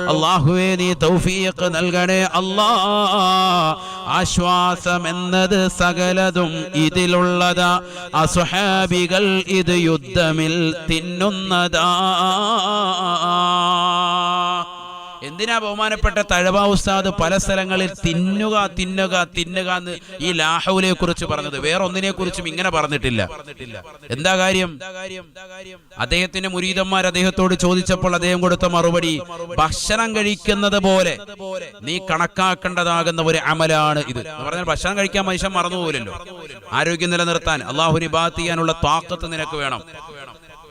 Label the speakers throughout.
Speaker 1: അള്ളാഹുവേ നീ തൗഫീഖ് നൽകണേ. അല്ലാ ആശ്വാസം എന്നത് സകലതും ഇതിലുള്ളതാ. അസുഹാബികൾ ഇത് യുദ്ധമിൽ തിന്നുന്നതാ. എന്തിനാ ബഹുമാനപ്പെട്ട തഴവ ഉസ്താദ് പല സ്ഥലങ്ങളിൽ തിന്നുക തിന്നുക തിന്നുക എന്ന് ഈ ലാഹുവിനെ കുറിച്ച് പറഞ്ഞത്? വേറെ ഒന്നിനെ കുറിച്ചും ഇങ്ങനെ പറഞ്ഞിട്ടില്ല. എന്താ കാര്യം? അദ്ദേഹത്തിന്റെ മുരീതന്മാർ അദ്ദേഹത്തോട് ചോദിച്ചപ്പോൾ അദ്ദേഹം കൊടുത്ത മറുപടി ഭക്ഷണം കഴിക്കുന്നത് പോലെ നീ കണക്കാക്കേണ്ടതാകുന്ന ഒരു അമലാണ് ഇത്. പറഞ്ഞാൽ ഭക്ഷണം കഴിക്കാൻ മനുഷ്യൻ മറന്നുപോകില്ലല്ലോ. ആരോഗ്യം നിലനിർത്താൻ അള്ളാഹുനി ബാത്ത് ചെയ്യാനുള്ള താക്കത്ത് നിനക്ക് വേണം.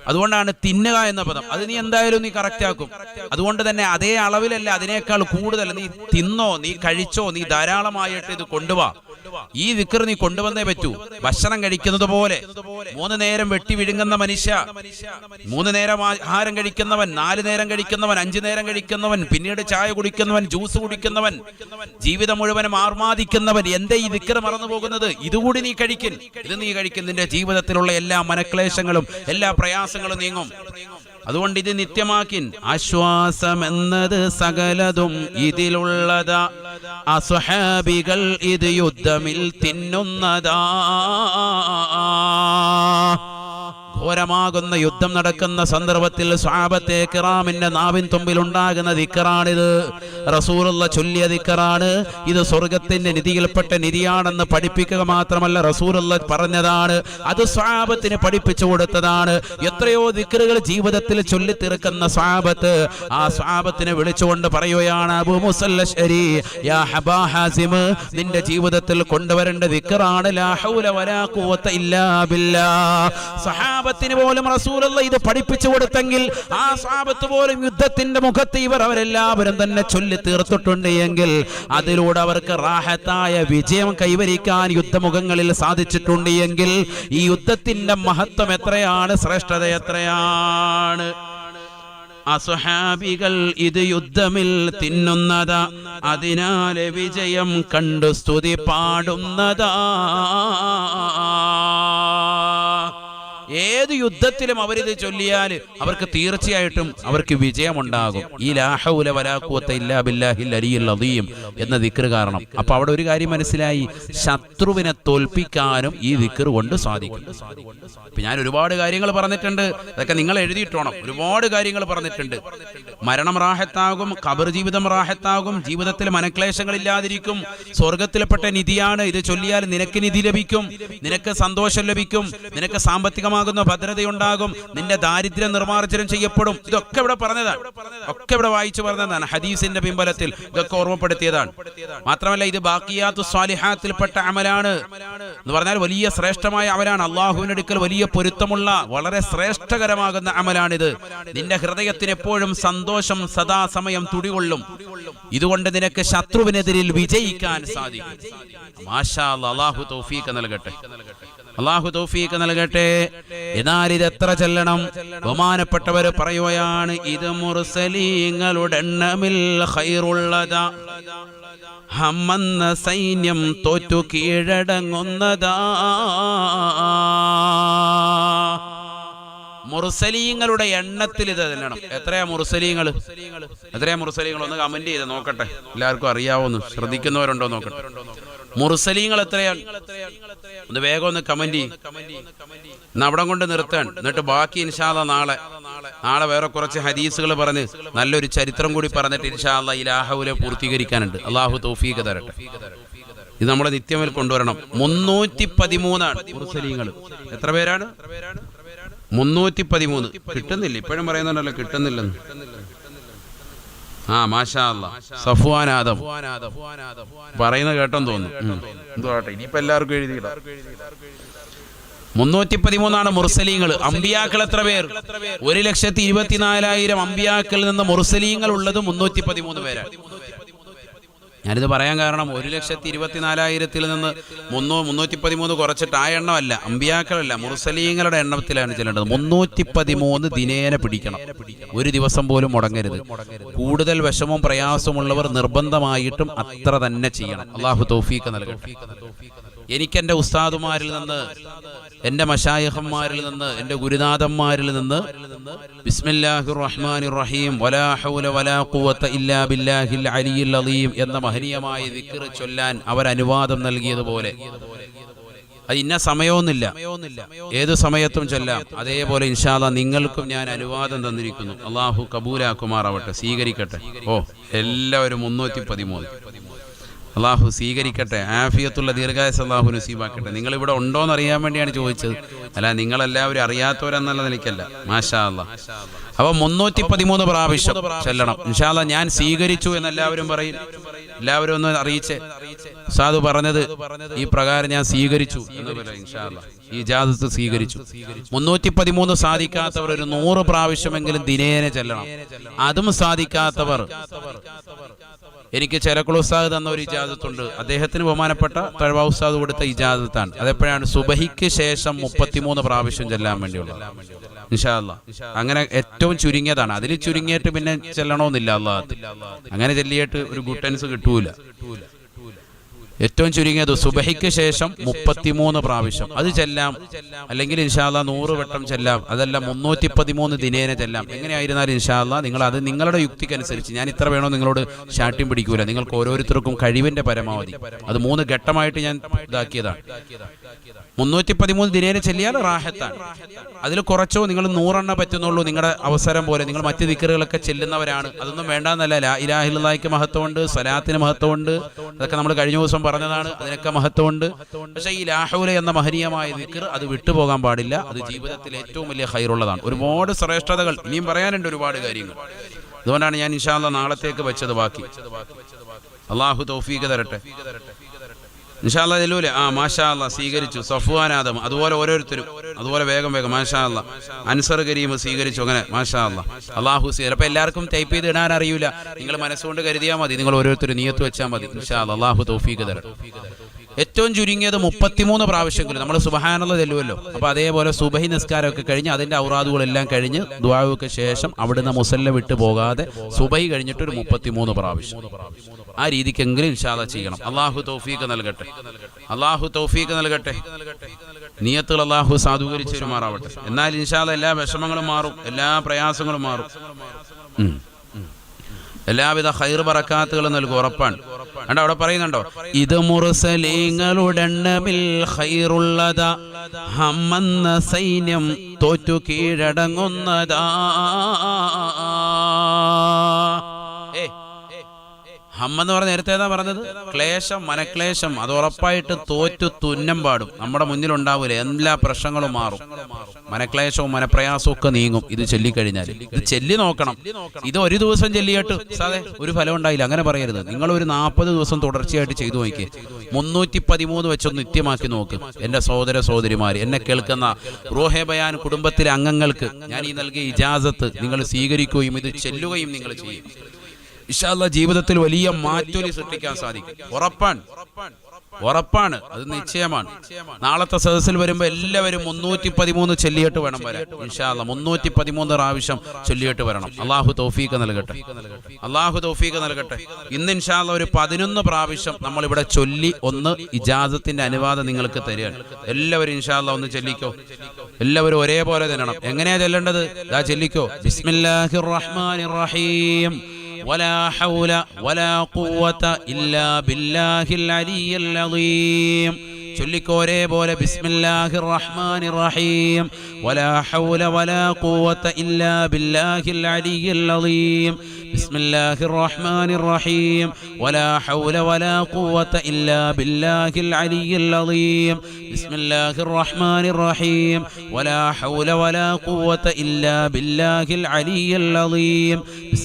Speaker 1: അതുകൊണ്ടാണ് തിന്നുക എന്ന പദം. അത് നീ എന്തായാലും നീ കറക്റ്റ് ആക്കും. അതുകൊണ്ട് തന്നെ അതേ അളവിലല്ല അതിനേക്കാൾ കൂടുതൽ നീ തിന്നോ നീ കഴിച്ചോ നീ ധാരാളമായിട്ട് ഇത് കൊണ്ടുവാ. ഈ വിക്കർ നീ കൊണ്ടുവന്നേ പറ്റൂ. ഭക്ഷണം കഴിക്കുന്നത് പോലെ. മൂന്ന് നേരം വെട്ടി വിഴുങ്ങുന്ന മനുഷ്യ. മൂന്ന് നേരം ആഹാരം കഴിക്കുന്നവൻ നാല് നേരം കഴിക്കുന്നവൻ അഞ്ചു നേരം കഴിക്കുന്നവൻ പിന്നീട് ചായ കുടിക്കുന്നവൻ ജ്യൂസ് കുടിക്കുന്നവൻ ജീവിതം മുഴുവനും ആർമാദിക്കുന്നവൻ. എന്റെ ഈ വിക്കർ മറന്നു പോകുന്നത്? ഇതുകൂടി നീ കഴിക്കും ഇത് നീ കഴിക്കുന്നതിന്റെ ജീവിതത്തിലുള്ള എല്ലാ മനക്ലേശങ്ങളും എല്ലാ പ്രയാസങ്ങളും നീങ്ങും. അതുകൊണ്ട് ഇത് നിത്യമാക്കിൻ. ആശ്വാസം എന്നത് സകലതും ഇതിലുള്ളതാ. അസ്വഹാബികൾ ഇത് യുദ്ധമിൽ തിന്നുന്നതാ. ഘോരമാകുന്ന യുദ്ധം നടക്കുന്ന സന്ദർഭത്തിൽ സ്വാപത്തെ കിറാമിന്റെ നാവിൻ തുമ്പിൽ ഉണ്ടാകുന്ന ദിക്കറാണിത്. റസൂലുള്ള ചൊല്ലിയ ദിക്കറാണ്. ഇത് സ്വർഗത്തിന്റെ നിധിയിൽപ്പെട്ട നിധിയാണെന്ന് പഠിപ്പിക്കുക മാത്രമല്ല റസൂലുള്ള പറഞ്ഞതാണ്. അത് സ്വാപത്തിന് പഠിപ്പിച്ചു കൊടുത്തതാണ്. എത്രയോ ദിക്കറുകൾ ജീവിതത്തിൽ ചൊല്ലിത്തീർക്കുന്ന സ്വാപത്ത് ആ സ്വാപത്തിനെ വിളിച്ചുകൊണ്ട് പറയുകയാണ് അബു മുസല്ലി യാ നിന്റെ ജീവിതത്തിൽ കൊണ്ടുവരേണ്ട ദിക്കറാണ് ലാ ഹൗല വലാ ഖുവത ഇല്ലാ ബില്ലാ. സഹാബത്തിന് പോലും റസൂലുള്ള ഇത് പഠിപ്പിച്ചു കൊടുത്തെങ്കിൽ ആ സ്വഹാബത്ത് പോലും യുദ്ധത്തിന്റെ മുഖത്ത് ഇവർ അവരെല്ലാവരും തന്നെ ചൊല്ലി തീർത്തിട്ടുണ്ട് എങ്കിൽ അതിലൂടെ അവർക്ക് റാഹത്തായ വിജയം കൈവരിക്കാൻ യുദ്ധമുഖങ്ങളിൽ സാധിച്ചിട്ടുണ്ട് എങ്കിൽ ഈ യുദ്ധത്തിന്റെ മഹത്വം എത്രയാണ്? ശ്രേഷ്ഠത എത്രയാണ്? അസുഹാബികൾ ഇത് യുദ്ധമിൽ തിന്നുന്നതാ അതിനാലെ വിജയം കണ്ടു സ്തുതി പാടുന്നതാ. ഏത് യുദ്ധത്തിലും അവരിത് ചൊല്ലിയാൽ അവർക്ക് തീർച്ചയായിട്ടും അവർക്ക് വിജയമുണ്ടാകും. ഈ ലാഹൗല വലാക്കുവത്ത ഇല്ലാ ബില്ലാഹിൽ അലിയിൽ അദീം എന്ന ദിക്ർ കാരണം. അപ്പൊ അവിടെ ഒരു കാര്യം മനസ്സിലായി. ശത്രുവിനെ തോൽപ്പിക്കാനും ഈ ദിക്ർ കൊണ്ട് സാധിക്കും. ഞാൻ ഒരുപാട് കാര്യങ്ങൾ പറഞ്ഞിട്ടുണ്ട്. അതൊക്കെ നിങ്ങൾ എഴുതിയിട്ടോണം. ഒരുപാട് കാര്യങ്ങൾ പറഞ്ഞിട്ടുണ്ട്. മരണം റാഹത്താകും കബർ ജീവിതം റാഹത്താകും ജീവിതത്തിൽ മനക്ലേശങ്ങളില്ലാതിരിക്കും. സ്വർഗത്തിൽപ്പെട്ട നിധിയാണ്. ഇത് ചൊല്ലിയാൽ നിനക്ക് നിധി ലഭിക്കും. നിനക്ക് സന്തോഷം ലഭിക്കും. നിനക്ക് സാമ്പത്തികമാകുന്ന ഭദ്രതയുണ്ടാകും. നിന്റെ ദാരിദ്ര്യം നിർമ്മാർജനം ചെയ്യപ്പെടും. ഇതൊക്കെ ഇവിടെ പറഞ്ഞതാണ്. ഒക്കെ ഇവിടെ വായിച്ചു പറഞ്ഞതാണ്. ഹദീസിന്റെ പിൻബലത്തിൽ ഇതൊക്കെ ഓർമ്മപ്പെടുത്തിയതാണ്. മാത്രമല്ല ഇത് ബാക്കിയാത്തു സ്വാലിഹാത്തിൽപ്പെട്ട അമലാണ്. എന്ന് പറഞ്ഞാൽ വലിയ ശ്രേഷ്ഠമായ അമലാണ്. അള്ളാഹുവിന്റെ അടുക്കൽ വലിയ പൊരുത്തമുള്ള വളരെ ശ്രേഷ്ഠകരമാകുന്ന അമലാണിത്. നിന്റെ ഹൃദയത്തിന് എപ്പോഴും സന്തോഷം സദാസമയം തുടികൊള്ളും. ഇതുകൊണ്ട് നിനക്ക് ശത്രുവിനെതിരിൽ വിജയിക്കാൻ സാധിക്കും. മാഷാ അള്ളാഹു തൗഫീഖ് നൽകട്ടെ. അള്ളാഹു തൗഫീഖ് നൽകട്ടെ. എന്നാൽ ഇത് എത്ര ചെല്ലണം? ബഹുമാനപ്പെട്ടവർ പറയുകയാണ് ഇത് മുർസലീങ്ങളുടെ എണ്ണമിൽ ഹൈറുള്ളതാ ഹമ്മന്ന സൈന്യം തോറ്റു കീഴടങ്ങുന്നതാ. മുർസലീങ്ങളുടെ എണ്ണത്തിൽ ഇത് തന്നെയാണ് എത്രയാ മുർസലീങ്ങൾ? എത്രയാ മുർസലീങ്ങൾ? ഒന്ന് കമന്റ് ചെയ്ത് നോക്കട്ടെ. എല്ലാവർക്കും അറിയാവുന്നു. ശ്രദ്ധിക്കുന്നവരുണ്ടോ നോക്കട്ടെ. മുർസലീങ്ങൾ എത്രയാണ് ഒന്ന് വേഗം ഒന്ന് കമന്റ് ചെയ്യും. അവിടെ കൊണ്ട് നിർത്താൻ. എന്നിട്ട് ബാക്കി ഇൻഷാല്ല നാളെ. നാളെ വേറെ കുറച്ച് ഹദീസുകൾ പറഞ്ഞ് നല്ലൊരു ചരിത്രം കൂടി പറഞ്ഞിട്ട് ഇൻഷാല്ല ഈ ലാഹുവിലെ പൂർത്തീകരിക്കാനുണ്ട്. അള്ളാഹു തൗഫീഖ് തരട്ടെ. ഇത് നമ്മൾ നിത്യമേൽ കൊണ്ടുവരണം. മുന്നൂറ്റി പതിമൂന്നാണ് മുർസലീങ്ങൾ എത്ര പേരാണ്? മുന്നൂറ്റി പതിമൂന്ന് കിട്ടുന്നില്ല. ഇപ്പോഴും പറയുന്നുണ്ടല്ലോ കിട്ടുന്നില്ലെന്ന്. ആ മാഷാ സഫുവാനാദം. സഫ്വാൻ ആദം പറയുന്ന കേട്ടെന്ന് തോന്നുന്നു. എന്തുവാട്ടെ ഇനിയിപ്പോ എല്ലാവർക്കും എഴുതിയിടാം. മുന്നൂറ്റി പതിമൂന്നാണ് മുർസലീങ്ങൾ അമ്പിയാക്കൾ എത്ര പേർ? ഒരു ലക്ഷത്തി ഇരുപത്തിനാലായിരം അമ്പിയാക്കളിൽ നിന്ന് മുർസലീങ്ങൾ ഉള്ളത് മുന്നൂറ്റി പതിമൂന്ന് പേരാണ് ഞാനിത് പറയാൻ കാരണം ഒരു ലക്ഷത്തി ഇരുപത്തിനാലായിരത്തിൽ നിന്ന് മുന്നൂ മുന്നൂറ്റി പതിമൂന്ന് കുറച്ചിട്ട് ആ എണ്ണമല്ല അമ്പിയാക്കളല്ല മുർസലീങ്ങളുടെ എണ്ണത്തിലാണ് ചെല്ലേണ്ടത്. മുന്നൂറ്റി പതിമൂന്ന് ദിനേന പിടിക്കണം. ഒരു ദിവസം പോലും മുടങ്ങരുത്. കൂടുതൽ വിഷമവും പ്രയാസമുള്ളവർ നിർബന്ധമായിട്ടും അത്ര തന്നെ ചെയ്യണം. അള്ളാഹു തൗഫീഖ് നൽകട്ടെ. എനിക്ക് എന്റെ ഉസ്താദുമാരിൽ നിന്ന് എന്റെ മഷായഹന്മാരിൽ നിന്ന് എന്റെ ഗുരുനാഥന്മാരിൽ നിന്ന് ബിസ്മില്ലാഹിർ റഹീം ഇല്ലാ ബില്ലാഹിൽ അലിയിൽ അലീം എന്ന മഹനീയമായ ദിക്ർ ചൊല്ലാൻ അവർ അനുവാദം നൽകിയതുപോലെ. അത് ഇന്ന സമയമൊന്നുമില്ല. ഏത് സമയത്തും ചൊല്ലാം. അതേപോലെ ഇൻഷാല്ല നിങ്ങൾക്കും ഞാൻ അനുവാദം തന്നിരിക്കുന്നു. അള്ളാഹു കബൂലാക്കുമാറാവട്ടെ സ്വീകരിക്കട്ടെ. ഓ എല്ലാവരും മുന്നൂറ്റി പതിമൂന്ന് അള്ളാഹു സ്വീകരിക്കട്ടെ ആഫിയത്തുള്ള ദീർഘായസ് അള്ളാഹു നസീബാക്കട്ടെ. നിങ്ങൾ ഇവിടെ ഉണ്ടോ എന്ന് അറിയാൻ വേണ്ടിയാണ് ചോദിച്ചത്. അല്ല നിങ്ങളെല്ലാവരും അറിയാത്തവരെന്നുള്ള നിലയ്ക്കല്ല. മാഷാ അല്ല അപ്പൊ മുന്നൂറ്റി പതിമൂന്ന് പ്രാവശ്യം ചെല്ലണം. ഇൻഷാല്ല ഞാൻ സ്വീകരിച്ചു എന്ന് എല്ലാവരും പറയും. എല്ലാവരും ഒന്ന് അറിയിച്ചേ. സാധു പറഞ്ഞത് ഈ പ്രകാരം ഞാൻ സ്വീകരിച്ചു എന്ന് ഈ ജാതത്ത് സ്വീകരിച്ചു. മുന്നൂറ്റി പതിമൂന്ന് സാധിക്കാത്തവർ ഒരു നൂറ് പ്രാവശ്യമെങ്കിലും ദിനേനെ ചെല്ലണം. അതും സാധിക്കാത്തവർ എനിക്ക് ചെലക്കുള ഉസ്താദ് തന്ന ഒരു ഇജാദത്തുണ്ട്. അദ്ദേഹത്തിന് ബഹുമാനപ്പെട്ട തഴവ ഉസ്താദ് കൊടുത്ത ഇജാദത്താണ്. അതെപ്പോഴാണ്? സുബഹിക്ക് ശേഷം മുപ്പത്തിമൂന്ന് പ്രാവശ്യം ചെല്ലാൻ വേണ്ടിയുള്ളത് ഇൻഷാല്ല അങ്ങനെ ഏറ്റവും ചുരുങ്ങിയതാണ്. അതിൽ ചുരുങ്ങിയിട്ട് പിന്നെ ചെല്ലണമെന്നില്ല അള്ളാഹത്തിൽ അങ്ങനെ ചെല്ലിയിട്ട് ഒരു ഗുട്ടൻസ് കിട്ടൂല. ഏറ്റവും ചുരുങ്ങിയത് സുബഹിക്ക് ശേഷം മുപ്പത്തിമൂന്ന് പ്രാവശ്യം. അത് ചെല്ലാം. അല്ലെങ്കിൽ ഇൻഷാല്ല നൂറ് വട്ടം ചെല്ലാം. അതല്ല മുന്നൂറ്റി പതിമൂന്ന് ദിനേനെ ചെല്ലാം. എങ്ങനെയായിരുന്നാലും ഇൻഷാല്ല നിങ്ങൾ അത് നിങ്ങളുടെ യുക്തിക്കനുസരിച്ച്. ഞാൻ ഇത്ര വേണോ നിങ്ങളോട് ഷാട്ടിയും പിടിക്കൂല. നിങ്ങൾക്ക് ഓരോരുത്തർക്കും കഴിവിന്റെ പരമാവധി. അത് മൂന്ന് ഘട്ടമായിട്ട് ഞാൻ ഇതാക്കിയതാണ്. മുന്നൂറ്റി പതിമൂന്ന് ദിനേന ചെല്ലിയാൽ റാഹത്താണ്. അതിൽ കുറച്ചോ നിങ്ങൾ നൂറെണ്ണ പറ്റുന്നുള്ളൂ നിങ്ങളുടെ അവസരം പോലെ. നിങ്ങൾ മറ്റ് ദിക്കറുകളൊക്കെ ചെല്ലുന്നവരാണ്. അതൊന്നും വേണ്ടെന്നല്ല. ലാ ഇലാഹില്ലായ്ക്ക് മഹത്വമുണ്ട് സലാത്തിന് മഹത്വമുണ്ട്. അതൊക്കെ നമ്മൾ കഴിഞ്ഞ ദിവസം പറഞ്ഞതാണ്. അതിനൊക്കെ മഹത്വമുണ്ട്. പക്ഷേ ഈ ലാഹുല എന്ന മഹനീയമായ ദിക്കർ അത് വിട്ടുപോകാൻ പാടില്ല. അത് ജീവിതത്തിൽ ഏറ്റവും വലിയ ഹൈറുള്ളതാണ് ഒരുപാട് ശ്രേഷ്ഠതകൾ. ഇനിയും പറയാനുണ്ട് ഒരുപാട് കാര്യങ്ങൾ. അതുകൊണ്ടാണ് ഞാൻ ഇൻഷാല്ല നാളത്തേക്ക് വെച്ചത് ബാക്കി. അള്ളാഹു തൗഫീഖ് തരട്ടെ. ഇൻഷാല്ല ചെല്ലൂലെ ആ മാഷാ സ്വീകരിച്ചു. സഫുവാൻ ആദം അതുപോലെ ഓരോരുത്തരും. അതുപോലെ വേഗം വേഗം മാഷാ അല്ല അൻസർ കരീം സ്വീകരിച്ചു അങ്ങനെ മാഷാ അല്ല അള്ളാഹു ചിലപ്പോൾ എല്ലാവർക്കും ടൈപ്പ് ചെയ്ത് ഇടാൻ അറിയില്ല നിങ്ങൾ മനസ്സുകൊണ്ട് കരുതിയാൽ മതി. നിങ്ങൾ ഓരോരുത്തരും നിയത്ത് വെച്ചാൽ മതി. ഇൻഷാ അള്ളാഹു തൗഫീഖ് തരണം ഏറ്റവും ചുരുങ്ങിയത് മുപ്പത്തിമൂന്ന് പ്രാവശ്യമെങ്കിലും. നമ്മൾ സുബഹാനുള്ള ചെല്ലുമല്ലോ അപ്പോൾ അതേപോലെ സുബഹി നിസ്കാരമൊക്കെ കഴിഞ്ഞ് അതിന്റെ ഔറാദുകളെല്ലാം കഴിഞ്ഞ് ദ്വാവുക്ക് ശേഷം അവിടുന്ന് മുസല്ല വിട്ടു പോകാതെ സുബഹി കഴിഞ്ഞിട്ട് ഒരു മുപ്പത്തിമൂന്ന് പ്രാവശ്യം. ആ രീതിക്കെങ്കിലും ഇൻഷാല്ല ചെയ്യണം. അള്ളാഹു തൗഫീഖ് നൽകട്ടെ. അള്ളാഹു തൗഫീഖ് നൽകട്ടെ. നിയത്തുകൾ അള്ളാഹു സാധൂകരിച്ച് പെരുമാറാവട്ടെ എന്നാൽ ഇൻഷാല്ല എല്ലാ വിഷമങ്ങളും മാറും. എല്ലാ പ്രയാസങ്ങളും മാറും. എല്ലാവിധ ഹൈർ പറക്കാത്തുകളും നൽകും ഉറപ്പാണ്. അണ്ട അവിടെ പറയുന്നുണ്ടോ? ഇത് മുറുസലീങ്ങളുടെ എണ്ണമിൽ ഹൈറുള്ളതാ സൈന്യം തോറ്റു കീഴടങ്ങുന്നതാ. ഹമ്മെന്ന് പറഞ്ഞ നേരത്തെ ഏതാ പറഞ്ഞത്? ക്ലേശം മനക്ലേശം. അത് ഉറപ്പായിട്ട് തോറ്റു തുന്നം പാടും. നമ്മുടെ മുന്നിൽ ഉണ്ടാവില്ല എല്ലാ പ്രശ്നങ്ങളും മാറും. മനക്ലേശവും മനപ്രയാസവും ഒക്കെ നീങ്ങും. ഇത് ചൊല്ലിക്കഴിഞ്ഞാൽ ഇത് ചെല്ലി നോക്കണം. ഇത് ഒരു ദിവസം ചെല്ലിയിട്ട് സാറേ ഒരു ഫലം ഉണ്ടായില്ല. അങ്ങനെ പറയരുത്. നിങ്ങൾ ഒരു നാൽപ്പത് ദിവസം തുടർച്ചയായിട്ട് ചെയ്തു നോക്കി മുന്നൂറ്റി പതിമൂന്ന് വെച്ചൊന്ന് നിത്യമാക്കി നോക്ക്. എന്റെ സഹോദര സഹോദരിമാർ എന്നെ കേൾക്കുന്ന റോഹേബയാൻ കുടുംബത്തിലെ അംഗങ്ങൾക്ക് ഞാൻ ഈ നൽകിയ ഇജാസത്ത് നിങ്ങൾ സ്വീകരിക്കുകയും ഇത് ചെല്ലുകയും നിങ്ങൾ ചെയ്യും. ഇഷാല്ല ജീവിതത്തിൽ വലിയ മാറ്റൊലി സൃഷ്ടിക്കാൻ സാധിക്കും. ഉറപ്പാണ്. ഉറപ്പാണ്. അത് നിശ്ചയമാണ്. നാളത്തെ സദസ്സിൽ വരുമ്പോൾ എല്ലാവരും മുന്നൂറ്റി പതിമൂന്ന് ചൊല്ലിയിട്ട് വേണം വരാൻ. ഇൻഷാല്ല മുന്നൂറ്റി പതിമൂന്ന് പ്രാവശ്യം ചൊല്ലിയിട്ട് വരണം. അള്ളാഹു തൗഫീഖ് നൽകട്ടെ. അള്ളാഹു തൗഫീഖ് നൽകട്ടെ. ഇന്ന് ഇൻഷാല്ല ഒരു പതിനൊന്ന് പ്രാവശ്യം നമ്മൾ ഇവിടെ ചൊല്ലി ഒന്ന് ഇജാസത്തിന്റെ അനുവാദം നിങ്ങൾക്ക് തരികയാണ്. എല്ലാവരും ഇൻഷാല്ല ഒന്ന് ചൊല്ലിക്കോ. എല്ലാവരും ഒരേപോലെ തരണം. എങ്ങനെയാ ചെല്ലേണ്ടത്? ചൊല്ലിക്കോ. ബിസ്മില്ലാഹിർ റഹ്മാനിർ റഹീം. ولا حول ولا قوة إلا بالله العلي العظيم ചൊല്ലിക്കോ ഒരേപോലെ ബിസ്മില്ലാഹിർ റഹ്മാനിർ റഹീം വലാ ഹൗല വലാ ഖുവത ഇല്ലാ ബില്ലാഹിൽ അലിയിൽ അളീം ബിസ്മില്ലാഹിർ റഹ്മാനിർ റഹീം വലാ ഹൗല വലാ ഖുവത ഇല്ലാ ബില്ലാഹിൽ അലിയിൽ അളീം ബിസ്മില്ലാഹിർ റഹ്മാനിർ റഹീം വലാ ഹൗല വലാ ഖുവത ഇല്ലാ ബില്ലാഹിൽ അലിയിൽ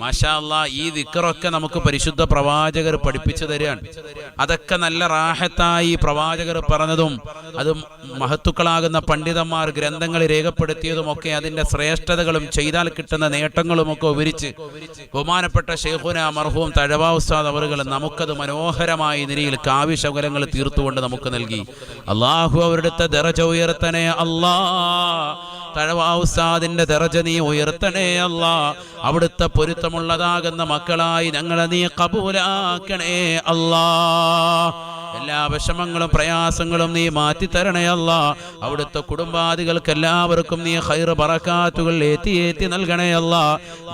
Speaker 1: മാഷാ അല്ലാ ഈ ദിക്കറൊക്കെ നമുക്ക് പരിശുദ്ധ പ്രവാചകർ പഠിപ്പിച്ചു തരികയാണ് അതൊക്കെ നല്ല റാഹത്തായി പ്രവാചകർ പറഞ്ഞതും അത് മഹത്തുക്കളാകുന്ന പണ്ഡിതന്മാർ ഗ്രന്ഥങ്ങൾ രേഖപ്പെടുത്തിയതും ഒക്കെ അതിന്റെ ശ്രേഷ്ഠതകളും ചെയ്താൽ കിട്ടുന്ന നേട്ടങ്ങളും ഒക്കെ ഉപരിച്ച് ബഹുമാനപ്പെട്ട ഷെയ്ഖുന മർഹൂം തഴവാ ഉസ്താദ് അവറുകൾ നമുക്കത് മനോഹരമായ നിലയിൽ കാവ്യശകലങ്ങൾ തീർത്തുകൊണ്ട് നമുക്ക് നൽകി. അള്ളാഹു അവരുടെ ദറജ ഉയർത്തനെ അല്ലാ. തഴവാ ഉസ്താദിന്റെ ദറജ നീ ഉയർത്തണേ അല്ലാ. അവിടുത്തെ പൊരുത്തമുള്ളതാകുന്ന മക്കളായി ഞങ്ങളെ നീ കബൂലാക്കണേ അല്ലാ എല്ലാ വിഷമങ്ങളും പ്രയാസങ്ങളും നീ മാറ്റി തരണയല്ല അവിടുത്തെ കുടുംബാദികൾക്ക് എല്ലാവർക്കും നീ ഹൈർ പറക്കാത്തുകൾ ഏറ്റി ഏറ്റി നൽകണയല്ല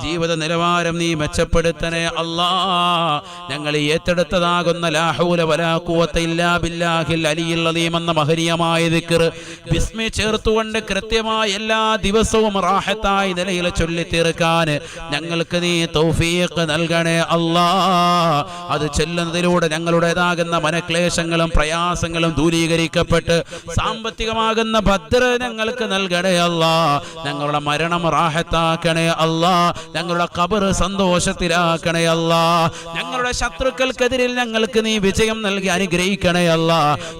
Speaker 1: ജീവിത നിലവാരം നീ മെച്ചപ്പെടുത്തണേ അല്ലാ. ഞങ്ങൾ ഏറ്റെടുത്തതാകുന്ന ലാഹൂല വലാക്കൂവത്ത ഇല്ലാ ബില്ലാഹിൽ അലിയിൽ അലീം എന്ന മഹനീയമായ ദിക്കർ വിസ്മി ചേർത്തുകൊണ്ട് കൃത്യമായി എല്ലാ ദിവസവും റാഹത്തായി നിലയിൽ ചൊല്ലി തീർക്കാൻ ഞങ്ങൾക്ക് നീ തൗഫീഖ് നൽകണേ അല്ലാ. അത് ചെല്ലുന്നതിലൂടെ ഞങ്ങളുടേതാകുന്ന മനക്ലേശങ്ങളും പ്രയാസങ്ങളും ദൂരീകരിക്കപ്പെട്ട് സാമ്പത്തികമാകുന്ന ഭദ്രത ഞങ്ങൾക്ക് നൽകണേ അല്ല. ഞങ്ങളുടെ മരണം റാഹത്താക്കണേ അല്ല. ഞങ്ങളുടെ കബർ സന്തോഷത്തിലാക്കണേ അല്ല. ഞങ്ങളുടെ ശത്രുക്കൾക്കെതിരിൽ ഞങ്ങൾക്ക് നീ വിജയം നൽകി അനുഗ്രഹിക്കണേ അല്ല.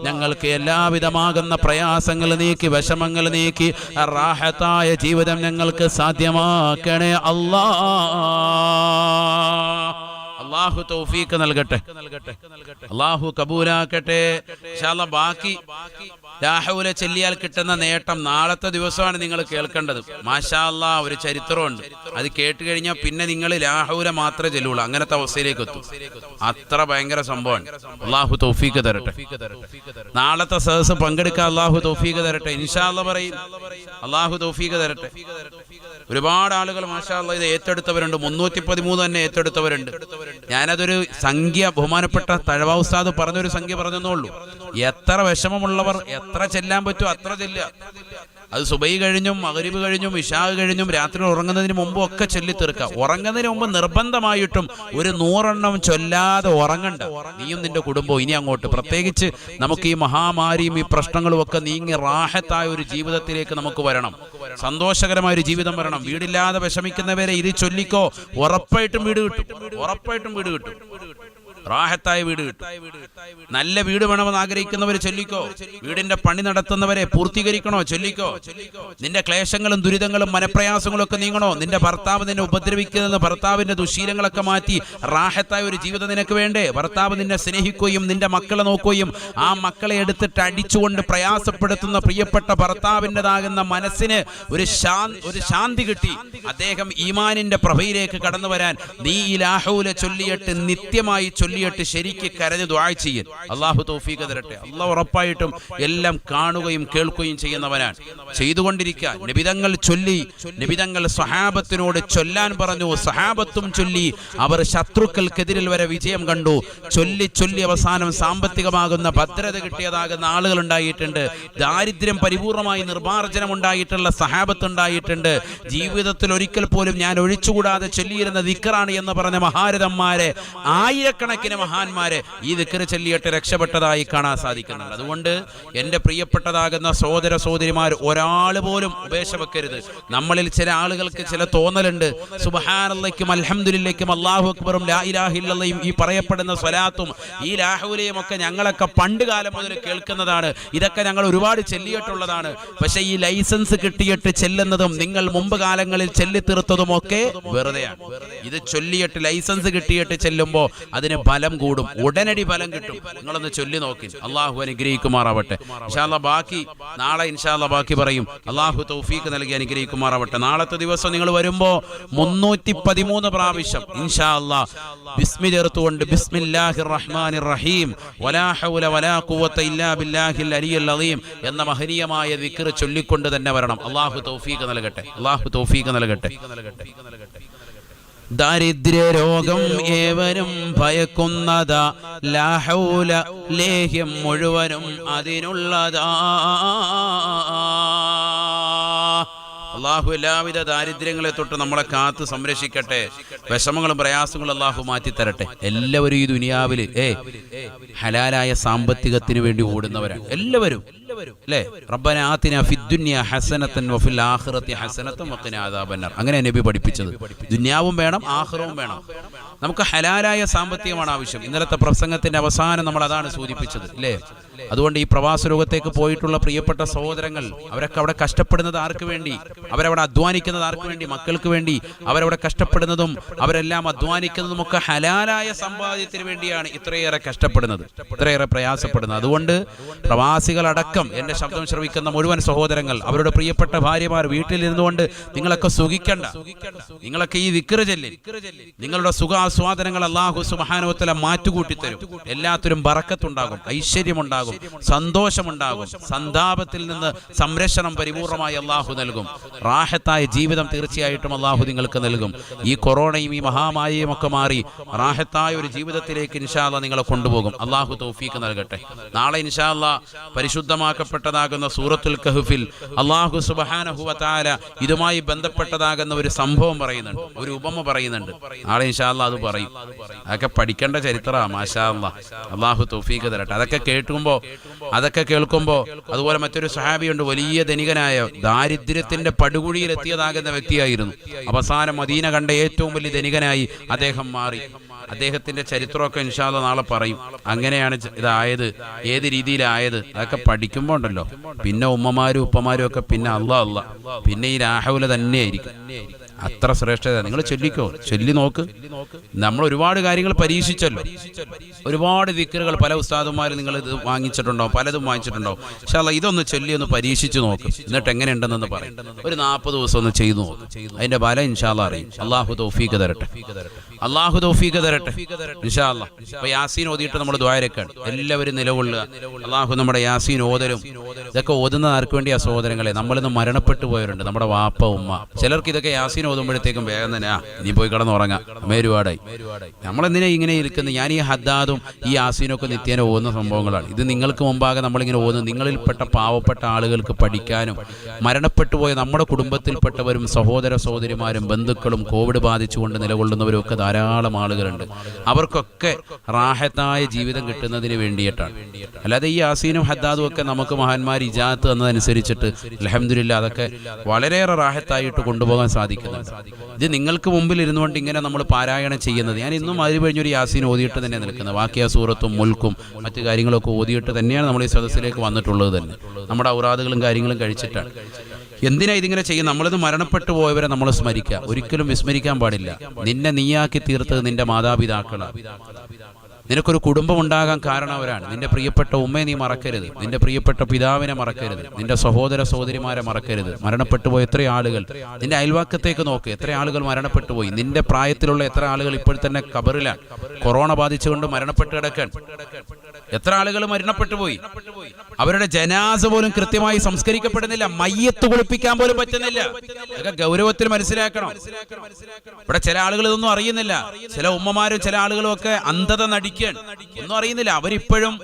Speaker 1: ഞങ്ങൾക്ക് എല്ലാവിധമാകുന്ന പ്രയാസങ്ങൾ നീക്കി വിഷമങ്ങൾ നീക്കി റാഹത്തായ ജീവിതം ഞങ്ങൾക്ക് സാധ്യമാക്കണേ അല്ലാ. അള്ളാഹു തൗഫീക്ക് നൽകട്ടെ. അള്ളാഹു കബൂലാക്കട്ടെ. ബാക്കി രാഹുല ചെല്ലിയാൽ കിട്ടുന്ന നേട്ടം നാളത്തെ ദിവസമാണ് നിങ്ങൾ കേൾക്കേണ്ടത്. മാഷാ ഒരു ചരിത്രമുണ്ട്. അത് കേട്ട് കഴിഞ്ഞാൽ പിന്നെ നിങ്ങൾ രാഹുല മാത്രമേ ചെല്ലുള്ളൂ. അങ്ങനത്തെ അവസ്ഥയിലേക്ക് എത്തും. അത്ര ഭയങ്കര സംഭവമാണ്. അള്ളാഹു തൗഫീക്ക് തരട്ടെ. നാളത്തെ സദസ് പങ്കെടുക്കാൻ അള്ളാഹു തൗഫീക്ക് തരട്ടെ. ഇൻഷാ അല്ലാ പറയും. അള്ളാഹു തൗഫീക്ക് തരട്ടെ. ഒരുപാട് ആളുകൾ മാഷാള്ള ഇത് ഏറ്റെടുത്തവരുണ്ട്. മുന്നൂറ്റി പതിമൂന്ന് തന്നെ ഏറ്റെടുത്തവരുണ്ട്. ഞാനതൊരു സംഖ്യ ബഹുമാനപ്പെട്ട തഴവാ ഉസ്താദ് പറഞ്ഞൊരു സംഖ്യ പറഞ്ഞെന്നുള്ളൂ എത്ര വിഷമമുള്ളവർ എത്ര ചെല്ലാൻ പറ്റുമോ അത്ര ചെല്ലുക. അത് സുബൈ കഴിഞ്ഞും മകരീബ് കഴിഞ്ഞും ഇഷാഖ് കഴിഞ്ഞും രാത്രി ഉറങ്ങുന്നതിന് മുമ്പും ഒക്കെ ചൊല്ലി തീർക്കുക. ഉറങ്ങുന്നതിന് മുമ്പ് നിർബന്ധമായിട്ടും ഒരു നൂറെണ്ണം ചൊല്ലാതെ ഉറങ്ങണ്ട. നീയും നിന്റെ കുടുംബവും ഇനി അങ്ങോട്ട്. പ്രത്യേകിച്ച് നമുക്ക് ഈ മഹാമാരിയും ഈ പ്രശ്നങ്ങളും ഒക്കെ നീങ്ങി റാഹത്തായ ഒരു ജീവിതത്തിലേക്ക് നമുക്ക് വരണം. സന്തോഷകരമായ ഒരു ജീവിതം വരണം. വീടില്ലാതെ വിഷമിക്കുന്നവരെ ഇത് ചൊല്ലിക്കോ. ഉറപ്പായിട്ടും വീട് കിട്ടും. ഉറപ്പായിട്ടും വീട് കിട്ടും. റാഹത്തായ വീട് കിട്ടും. നല്ല വീട് വേണമെന്ന് ആഗ്രഹിക്കുന്നവർ ചൊല്ലിക്കോ? വീടിന്റെ പണി നടത്തുന്നവരെ പൂർത്തീകരിക്കണോ? ചൊല്ലിക്കോ? നിന്റെ ക്ലേശങ്ങളും ദുരിതങ്ങളും മനപ്രയാസങ്ങളും ഒക്കെ നീങ്ങണോ? നിന്റെ ഭർത്താവ് നിന്നെ ഉപദ്രവിക്കുന്ന ഭർത്താവിന്റെ ദുശീലങ്ങളൊക്കെ മാറ്റി റാഹത്തായ ഒരു ജീവിതം നിനക്ക് വേണ്ടേ? ഭർത്താവ് നിന്നെ സ്നേഹിക്കുകയും നിന്റെ മക്കളെ നോക്കുകയും ആ മക്കളെ എടുത്തിട്ട് അടിച്ചുകൊണ്ട് പ്രയാസപ്പെടുത്തുന്ന പ്രിയപ്പെട്ട ഭർത്താവിന്റെതാകുന്ന മനസ്സിന് ഒരു ഒരു ശാന്തി കിട്ടി. അദ്ദേഹം ഈമാനിന്റെ പ്രഭയിലേക്ക് കടന്നു വരാൻ നീ ഈ ലാഹൂല ചൊല്ലിയിട്ട് നിത്യമായി ചൊല്ലിയിട്ട് ശരിക്ക് കരഞ്ഞ് ദ്വാ ചെയ്യൻ അള്ളാഹു തൗഫീഖ് തരട്ടെ. അള്ളാഹ് ഉറപ്പായിട്ടും എല്ലാം കാണുകയും കേൾക്കുകയും ചെയ്യുന്നവനാണ്. ചെയ്തുകൊണ്ടിരിക്കുക. നിബിതങ്ങൾ ചൊല്ലി നിബിതങ്ങൾ സഹാബത്തിനോട് ചൊല്ലാൻ പറഞ്ഞു സഹാബത്തും ചൊല്ലി അവർ ശത്രുക്കൾക്കെതിരിൽ വരെ വിജയം കണ്ടു. ചൊല്ലി ചൊല്ലി അവസാനം സാമ്പത്തികമാകുന്ന ഭദ്രത കിട്ടിയതാകുന്ന ആളുകൾ ഉണ്ടായിട്ടുണ്ട്. ദാരിദ്ര്യം പരിപൂർണമായി നിർമാർജനം ഉണ്ടായിട്ടുള്ള സഹാബത്ത് ഉണ്ടായിട്ടുണ്ട്. ജീവിതത്തിൽ ഒരിക്കൽ പോലും ഞാൻ ഒഴിച്ചുകൂടാതെ ചൊല്ലിയിരുന്ന ദിക്കറാണ് എന്ന് പറഞ്ഞ മഹാരഥന്മാരെ ആയിരക്കണക്കിന് മഹാന്മാരെ ഈ ദിക്കറ് ചൊല്ലിയിട്ട് രക്ഷപ്പെട്ടതായി കാണാൻ സാധിക്കുന്നുണ്ട്. അതുകൊണ്ട് എന്റെ പ്രിയപ്പെട്ടതാകുന്ന സഹോദര സഹോദരിമാർ ഒരാൾ പോലും ഉപേക്ഷ വെക്കരുത് നമ്മളിൽ ചില ആളുകൾക്ക് ചില തോന്നലുണ്ട്. സുബഹാനല്ലയ്ക്കും അൽഹംദുലില്ലയ്ക്കും അള്ളാഹു അക്ബറും ലാ ഇലാഹില്ലയും ഈ പറയപ്പെടുന്ന സ്വലാത്തും ഈ ലാഹുലയും ഒക്കെ ഞങ്ങളൊക്കെ പണ്ട് കാലം മുതൽ കേൾക്കുന്നതാണ്. ഇതൊക്കെ ഞങ്ങൾ ഒരുപാട് ചെല്ലിയിട്ടുള്ളതാണ്. പക്ഷേ ഈ ലൈസൻസ് കിട്ടിയിട്ട് ചെല്ലുന്നതും നിങ്ങൾ മുമ്പ് കാലങ്ങളിൽ ചെല്ലിത്തീർത്തതും ഒക്കെ വെറുതെയാണ്. ഇത് ചൊല്ലിയിട്ട് ലൈസൻസ് കിട്ടിയിട്ട് ചെല്ലുമ്പോൾ അതിന് ഫലം കൂടും. ഉടനടി ഫലം കിട്ടും. നിങ്ങളൊന്ന് ചൊല്ലി നോക്കി. അള്ളാഹു അനുഗ്രഹിക്കുമാറാവട്ടെ. ഇൻഷാല്ല ബാക്കി നാളെ ഇൻഷാല്ല ബാക്കി പറയും. അള്ളാഹു തൗഫീക്ക് നൽകി അനുഗ്രഹിക്കുമാറാവട്ടെ. നാളത്തെ ദിവസം നിങ്ങൾ വരുമ്പോ മുന്നൂറ്റി പതിമൂന്ന് പ്രാവശ്യം ഇൻഷാ അല്ലാ ബിസ്മി ചേർത്തുകൊണ്ട് ബിസ്മില്ലാഹി റഹ്മാനിർ റഹീം വലാ ഹൗല വലാ ഖുവത ഇല്ലാ ബില്ലാഹിൽ അലിയൽ അലീം എന്ന മഹനീയമായ ദിക്ർ ചൊല്ലിക്കൊണ്ട് തന്നെ വരണം. അള്ളാഹു തൗഫീക്ക് നൽകട്ടെ. അള്ളാഹു തൗഫീക്ക് നൽകട്ടെ. ദാരിദ്ര്യ രോഗം ഏവരും ഭയക്കുന്നതാ. ലാഹൂല ലേഹ്യം മുഴുവനും അതിനുള്ളതാ. അള്ളാഹു എല്ലാവിധ ദാരിദ്ര്യങ്ങളെ തൊട്ട് നമ്മളെ കാത്ത് സംരക്ഷിക്കട്ടെ. വിഷമങ്ങളും പ്രയാസങ്ങളും അള്ളാഹു മാറ്റി തരട്ടെ എല്ലാവരും ഈ ദുനിയാവിൽ ഏ ഹലാലായ സാമ്പത്തികത്തിന് വേണ്ടി ഓടുന്നവരാണ്. എല്ലാവരും. വഫിൽ അങ്ങനെ നബി പഠിപ്പിച്ചത്. ദുന്യാവും വേണം ആഖിറവും വേണം. നമുക്ക് ഹലാലായ സാമ്പത്തികമാണ് ആവശ്യം. ഇന്നലത്തെ പ്രസംഗത്തിന്റെ അവസാനം നമ്മൾ അതാണ് സൂചിപ്പിച്ചത് അല്ലേ? അതുകൊണ്ട് ഈ പ്രവാസ ലോകത്തേക്ക് പോയിട്ടുള്ള പ്രിയപ്പെട്ട സഹോദരങ്ങൾ അവരൊക്കെ അവിടെ കഷ്ടപ്പെടുന്നത് ആർക്ക് വേണ്ടി? അവരവിടെ അധ്വാനിക്കുന്നത് ആർക്ക് വേണ്ടി? മക്കൾക്ക് വേണ്ടി. അവരവിടെ കഷ്ടപ്പെടുന്നതും അവരെല്ലാം അധ്വാനിക്കുന്നതും ഒക്കെ ഹലാലായ സമ്പാദ്യത്തിന് വേണ്ടിയാണ് ഇത്രയേറെ കഷ്ടപ്പെടുന്നത് ഇത്രയേറെ പ്രയാസപ്പെടുന്നത്. അതുകൊണ്ട് പ്രവാസികളടക്കം എന്റെ ശബ്ദം ശ്രവിക്കുന്ന മുഴുവൻ സഹോദരങ്ങൾ അവരുടെ പ്രിയപ്പെട്ട ഭാര്യമാർ വീട്ടിലിരുന്നുകൊണ്ട് നിങ്ങളൊക്കെ സുഖിക്കണ്ട. നിങ്ങളൊക്കെ ഈ വിക്ര ചെല്ലി നിങ്ങളുടെ സുഖാസ്വാദനങ്ങൾ അള്ളാഹു സുബാനുവത്തല മാറ്റുകൂട്ടിത്തരും. എല്ലാത്തിനും ബറക്കത്തുണ്ടാകും ഐശ്വര്യമുണ്ടാകും സന്തോഷമുണ്ടാകും സന്താപത്തിൽ നിന്ന് സംരക്ഷണം പരിപൂർണമായി അള്ളാഹു നൽകും. റാഹത്തായ ജീവിതം തീർച്ചയായിട്ടും അള്ളാഹു നിങ്ങൾക്ക് നൽകും. ഈ കൊറോണയും ഈ മഹാമാരിയും ഒക്കെ മാറി റാഹത്തായ ഒരു ജീവിതത്തിലേക്ക് ഇൻഷാല്ല നിങ്ങളെ കൊണ്ടുപോകും. അള്ളാഹു തൗഫീക്ക് നൽകട്ടെ. നാളെ ഇൻഷാല്ല പരിശുദ്ധമാക്കപ്പെട്ടതാകുന്ന സൂറത്തുൽ കഹുഫിൽ അള്ളാഹു സുബഹാനഹുവത്താല ഇതുമായി ബന്ധപ്പെട്ടതാകുന്ന ഒരു സംഭവം പറയുന്നുണ്ട് ഒരു ഉപമ പറയുന്നുണ്ട്. നാളെ ഇൻഷാല്ല അത് പറയും. അതൊക്കെ പഠിക്കേണ്ട ചരിത്രമാണ് മാഷാ അല്ലാ അള്ളാഹു തൗഫീഖ് തരട്ടെ. അതൊക്കെ കേൾക്കുമ്പോൾ അതൊക്കെ കേൾക്കുമ്പോൾ അതുപോലെ മറ്റൊരു സഹാബിയുണ്ട് വലിയ ധനികനായ ദാരിദ്ര്യത്തിന്റെ പടുകുഴിയിൽ എത്തിയതാകുന്ന വ്യക്തിയായിരുന്നു. അവസാനം മദീന കണ്ട ഏറ്റവും വലിയ ധനികനായി അദ്ദേഹം മാറി. അദ്ദേഹത്തിന്റെ ചരിത്രമൊക്കെ ഇൻഷാല്ല നാളെ പറയും. അങ്ങനെയാണ് ഇതായത്. ഏത് രീതിയിലായത്? അതൊക്കെ പഠിക്കുമ്പോൾ ഉണ്ടല്ലോ. പിന്നെ ഉമ്മമാരും ഉപ്പമാരും ഒക്കെ പിന്നെ അല്ല അല്ല പിന്നെ ഈ രാഹുല തന്നെയായിരിക്കും. അത്ര ശ്രേഷ്ഠത. നിങ്ങൾ ചൊല്ലിക്കോ? ചൊല്ലി നോക്ക്. നമ്മൾ ഒരുപാട് കാര്യങ്ങൾ പരീക്ഷിച്ചല്ലോ. ഒരുപാട് ദിക്കറുകൾ പല ഉസ്താദുമാരും നിങ്ങൾ ഇത് വാങ്ങിച്ചിട്ടുണ്ടോ പലതും വാങ്ങിച്ചിട്ടുണ്ടാവും. പക്ഷേ അല്ല ഇതൊന്ന് ചൊല്ലി ഒന്ന് പരീക്ഷിച്ച് നോക്ക്. എന്നിട്ട് എങ്ങനെയുണ്ടെന്ന് പറയും. ഒരു നാൽപ്പത് ദിവസം ഒന്ന് ചെയ്തു നോക്ക്. അതിന്റെ ബലം ഇൻഷാല്ല അറിയും. അള്ളാഹു തൗഫീഖ് തരട്ടെ. അള്ളാഹു തൗഫീഖ് തരട്ടെ. ഇൻഷാല്ല അപ്പൊ യാസീൻ ഓതിയിട്ട് നമ്മൾ ദ്വാരക്കാണ് എല്ലാവരും നിലകൊള്ളുക. അള്ളാഹു നമ്മുടെ യാസീൻ ഓതലും ഇതൊക്കെ ഓതുന്ന ആർക്ക് വേണ്ടിയാ? സഹോദരങ്ങളെ. നമ്മളിന്ന് മരണപ്പെട്ടു പോയവരുണ്ട്. നമ്മുടെ വാപ്പ ഉമ്മ. ചിലർക്ക് ഇതൊക്കെ യാസീൻ ഓതുമ്പോഴത്തേക്കും വേഗം തന്നെ ആ നീ പോയി കിടന്ന് ഉറങ്ങാം. മേരുപാടായി നമ്മളെന്തിനാ ഇങ്ങനെ ഇരിക്കുന്നത് ഞാൻ ഈ ഹദ്ദാദും ഈ യാസീനൊക്കെ നിത്യേന ഓതുന്ന സംഭവങ്ങളാണ്. ഇത് നിങ്ങൾക്ക് മുമ്പാകെ നമ്മളിങ്ങനെ ഓതുന്നു നിങ്ങളിൽപ്പെട്ട പാവപ്പെട്ട ആളുകൾക്ക് പഠിക്കാനും മരണപ്പെട്ടു പോയ നമ്മുടെ കുടുംബത്തിൽപ്പെട്ടവരും സഹോദര സഹോദരിമാരും ബന്ധുക്കളും കോവിഡ് ബാധിച്ചുകൊണ്ട് നിലകൊള്ളുന്നവരും ഒക്കെ ധാരാളം ആളുകളുണ്ട്. അവർക്കൊക്കെ റാഹത്തായ ജീവിതം കിട്ടുന്നതിന് വേണ്ടിയിട്ടാണ്. അല്ലാതെ ഈ ആസീനും ഹദ്ദാദും ഒക്കെ നമുക്ക് മഹാന്മാർ ഇജാത്ത് എന്നതനുസരിച്ചിട്ട് അലഹമില്ല അതൊക്കെ വളരെയേറെ റാഹത്തായിട്ട് കൊണ്ടുപോകാൻ സാധിക്കുന്നുണ്ട്. ഇത് നിങ്ങൾക്ക് മുമ്പിൽ ഇരുന്നുകൊണ്ട് ഇങ്ങനെ നമ്മൾ പാരായണം ചെയ്യുന്നത്. ഞാൻ ഇന്നും അതിൽ കഴിഞ്ഞൊരു യാസീൻ ഓതിയിട്ട് തന്നെ നിൽക്കുന്നത് വാക്യ സൂറത്തും മുൽക്കും മറ്റു കാര്യങ്ങളൊക്കെ ഓതിയിട്ട് തന്നെയാണ് നമ്മൾ ഈ സദസ്സിലേക്ക് വന്നിട്ടുള്ളത് തന്നെ. നമ്മുടെ ഔറാദുകളും കാര്യങ്ങളും കഴിച്ചിട്ടാണ്. എന്തിനാ ഇതിങ്ങനെ ചെയ്യും നമ്മളിത് മരണപ്പെട്ടു പോയവരെ നമ്മൾ സ്മരിക്കുക. ഒരിക്കലും വിസ്മരിക്കാൻ പാടില്ല. നിന്നെ നീയാക്കി തീർത്തത് നിന്റെ മാതാപിതാക്കളാണ്. നിനക്കൊരു കുടുംബം ഉണ്ടാകാൻ കാരണം അവരാണ് നിന്റെ പ്രിയപ്പെട്ട ഉമ്മയെ നീ മറക്കരുത്. നിന്റെ പ്രിയപ്പെട്ട പിതാവിനെ മറക്കരുത്. നിന്റെ സഹോദര സഹോദരിമാരെ മറക്കരുത്. മരണപ്പെട്ടു പോയ എത്ര ആളുകൾ? നിന്റെ അയൽവാക്കത്തേക്ക് നോക്ക്. എത്ര ആളുകൾ മരണപ്പെട്ടു പോയി? നിന്റെ പ്രായത്തിലുള്ള എത്ര ആളുകൾ ഇപ്പോൾ തന്നെ കബറിലാണ് കൊറോണ ബാധിച്ചുകൊണ്ട് മരണപ്പെട്ട് കിടക്കാൻ. എത്ര ആളുകൾ മരണപ്പെട്ടു പോയി? അവരുടെ ജനാസ പോലും കൃത്യമായി സംസ്കരിക്കപ്പെടുന്നില്ല. മയ്യത്ത് കുളിപ്പിക്കാൻ പോലും പറ്റുന്നില്ല. അതൊക്കെ ഗൗരവത്തിൽ മനസ്സിലാക്കണം. ഇവിടെ ചില ആളുകൾ ഇതൊന്നും അറിയുന്നില്ല. ചില ഉമ്മമാരും ചില ആളുകളും ഒക്കെ അന്ധത നടിക്കാൻ. ഒന്നും അറിയുന്നില്ല. അവരിപ്പോഴും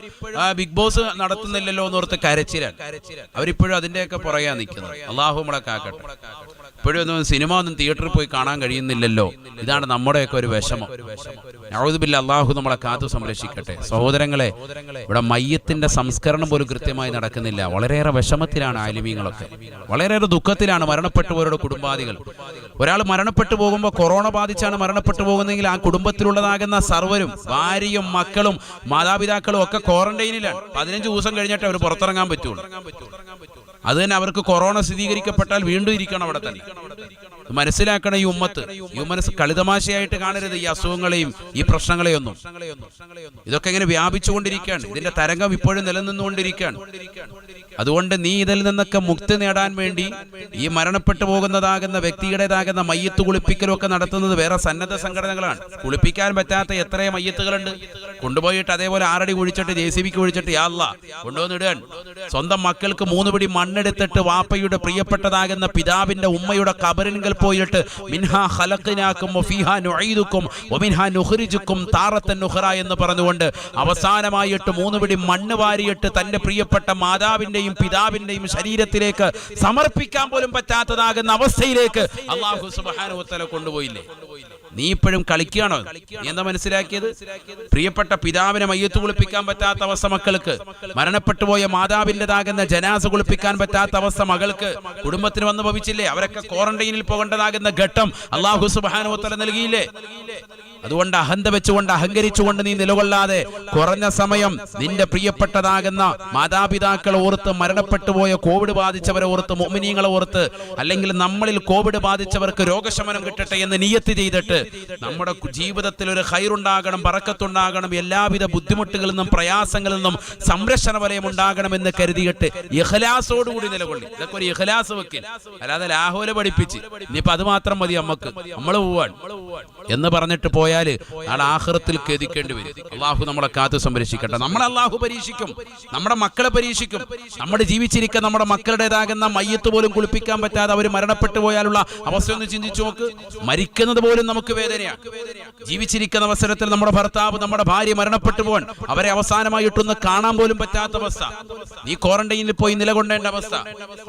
Speaker 1: ബിഗ് ബോസ് നടത്തുന്നില്ലല്ലോ എന്ന് ഓർത്ത് കരച്ചിലാണ് അവരിപ്പോഴും അതിന്റെയൊക്കെ പുറകെ നിൽക്കുന്നത്. അള്ളാഹു നമ്മളെ കാക്കട്ടെ. ഇപ്പോഴും ഒന്നും സിനിമ ഒന്നും തിയേറ്ററിൽ പോയി കാണാൻ കഴിയുന്നില്ലല്ലോ. ഇതാണ് നമ്മുടെയൊക്കെ ഒരു വിഷമം. ഔദുബില്ല അള്ളാഹു നമ്മളെ കാത്തു സംരക്ഷിക്കട്ടെ. സഹോദരങ്ങളെ ഇവിടെ മയ്യത്തിന്റെ സംസ്കരണം പോലും കൃത്യമായി നടക്കുന്നില്ല. വളരെയേറെ വിഷമത്തിലാണ് ആലിമീങ്ങളൊക്കെ. വളരെയേറെ ദുഃഖത്തിലാണ് മരണപ്പെട്ടവരുടെ കുടുംബാദികൾ. ഒരാൾ മരണപ്പെട്ടു പോകുമ്പോൾ കൊറോണ ബാധിച്ചാണ് മരണപ്പെട്ടു പോകുന്നതെങ്കിൽ ആ കുടുംബത്തിലുള്ളതാകുന്ന സർവരും ഭാര്യയും മക്കളും മാതാപിതാക്കളും ഒക്കെ ക്വാറന്റൈനിലാണ്. പതിനഞ്ച് ദിവസം കഴിഞ്ഞിട്ട് അവർ പുറത്തിറങ്ങാൻ പറ്റുള്ളൂ. അത് തന്നെ അവർക്ക് കൊറോണ സ്ഥിരീകരിക്കപ്പെട്ടാൽ വീണ്ടും ഇരിക്കണം അവിടെ തന്നെ. മനസ്സിലാക്കണം ഈ ഉമ്മത്ത്. ഈ ഉമ്മനസ് കളിതമാശയായിട്ട് കാണരുത് ഈ അസുഖങ്ങളെയും ഈ പ്രശ്നങ്ങളെയൊന്നും. ഇതൊക്കെ ഇങ്ങനെ വ്യാപിച്ചുകൊണ്ടിരിക്കുകയാണ്. ഇതിന്റെ തരംഗം ഇപ്പോഴും നിലനിന്നുകൊണ്ടിരിക്കുകയാണ്. അതുകൊണ്ട് നീ ഇതിൽ നിന്നൊക്കെ മുക്തി നേടാൻ വേണ്ടി ഈ മരണപ്പെട്ടു പോകുന്നതാകുന്ന വ്യക്തിയുടേതാകുന്ന മയ്യത്ത് കുളിപ്പിക്കലും ഒക്കെ നടത്തുന്നത് വേറെ സന്നദ്ധ സംഘടനകളാണ്. കുളിപ്പിക്കാൻ പറ്റാത്ത എത്രയോ മയ്യത്തുകളുണ്ട്. കൊണ്ടുപോയിട്ട് അതേപോലെ ആറടി കുഴിച്ചിട്ട് ജെ സി ബിക്ക് കുഴിച്ചിട്ട് യാല്ല കൊണ്ടുവന്നിടുകയാണ്. സ്വന്തം മക്കൾക്ക് മൂന്ന് പിടി മണ്ണെടുത്തിട്ട് വാപ്പയുടെ പ്രിയപ്പെട്ടതാകുന്ന പിതാവിന്റെ ഉമ്മയുടെ കബറിൻകൽ പോയിട്ട് മിൻഹാ വമിൻഹാ നുഖ്രിജുക്കും താറത്തൻ നുഹറ എന്ന് പറഞ്ഞുകൊണ്ട് അവസാനമായിട്ട് മൂന്ന് പിടി മണ്ണ് വാരിയിട്ട് തന്റെ പ്രിയപ്പെട്ട മാതാവിന്റെയും പിതാവിന്റെയും ശരീരത്തിലേക്ക് സമർപ്പിക്കാൻ പോലും പറ്റാത്തതാകുന്ന അവസ്ഥയിലേക്ക് അള്ളാഹു സുബ്ഹാനഹു വതആല കൊണ്ടുപോയില്ലേ? നീ ഇപ്പോഴും കളിക്കുകയാണോ? നീ എന്താ മനസ്സിലാക്കിയത്? പ്രിയപ്പെട്ട പിതാവിനെ മയ്യത്ത് കുളിപ്പിക്കാൻ പറ്റാത്ത അവസ്ഥ മക്കൾക്ക്. മരണപ്പെട്ടു പോയ മാതാവിന്റെതാകുന്ന ജനാസ കുളിപ്പിക്കാൻ പറ്റാത്ത അവസ്ഥ മകൾക്ക്. കുടുംബത്തിന് വന്ന് ഭവിച്ചില്ലേ? അവരൊക്കെ ക്വാറന്റൈനിൽ പോകേണ്ടതാകുന്ന ഘട്ടം അള്ളാഹു സുബാനുത്തല നൽകിയില്ലേ? അതുകൊണ്ട് അഹന്ത വെച്ചുകൊണ്ട് അഹങ്കരിച്ചുകൊണ്ട് നീ നിലകൊള്ളാതെ കുറഞ്ഞ സമയം നിന്റെ പ്രിയപ്പെട്ടതാകുന്ന മാതാപിതാക്കളെ ഓർത്ത് മരണപ്പെട്ടു പോയ കോവിഡ് ബാധിച്ചവരെ ഓർത്ത് മോമിനിയങ്ങളെ ഓർത്ത് അല്ലെങ്കിൽ നമ്മളിൽ കോവിഡ് ബാധിച്ചവർക്ക് രോഗശമനം കിട്ടട്ടെ എന്ന് നീയത്ത് ചെയ്തിട്ട് നമ്മുടെ ജീവിതത്തിൽ ഒരു ഹൈറുണ്ടാകണം പറക്കത്തുണ്ടാകണം എല്ലാവിധ ബുദ്ധിമുട്ടുകളിൽ നിന്നും പ്രയാസങ്ങളിൽ നിന്നും സംരക്ഷണ വലയം ഉണ്ടാകണമെന്ന് കരുതിയിട്ട് ഇഖലാസോടുകൂടി നിലകൊള്ളി. ഇതൊക്കെ ഒരു ഇഖലാസ് വെക്കി അല്ലാതെ ലാഹോല പഠിപ്പിച്ച് ഇനിയിപ്പോ അത് മാത്രം മതി നമ്മക്ക്. നമ്മൾ പോവാൻ എന്ന് പറഞ്ഞിട്ട് പോയാൽ നാളെ ആഹ്റത്തിൽ കെതിക്കേണ്ടി വരും. അള്ളാഹു നമ്മളെ കാത്തു സംരക്ഷിക്കട്ടെ. നമ്മളെ അള്ളാഹു പരീക്ഷിക്കും. നമ്മുടെ മക്കളെ പരീക്ഷിക്കും. നമ്മുടെ ജീവിച്ചിരിക്കുന്ന നമ്മുടെ മക്കളുടേതാകുന്ന മയ്യത്ത് പോലും കുളിപ്പിക്കാൻ പറ്റാതെ അവർ മരണപ്പെട്ടു പോയാലുള്ള അവസ്ഥ ഒന്ന് ചിന്തിച്ചു നോക്ക്. മരിക്കുന്നത് പോലും നമുക്ക് വേദനയാണ് ജീവിച്ചിരിക്കുന്ന അവസരത്തിൽ നമ്മുടെ ഭർത്താവ് നമ്മുടെ ഭാര്യ മരണപ്പെട്ടു പോകാൻ അവരെ അവസാനമായിട്ടൊന്ന് കാണാൻ പോലും പറ്റാത്ത അവസ്ഥ. നീ ക്വാറന്റൈനിൽ പോയി നിലകൊണ്ടേണ്ട അവസ്ഥ.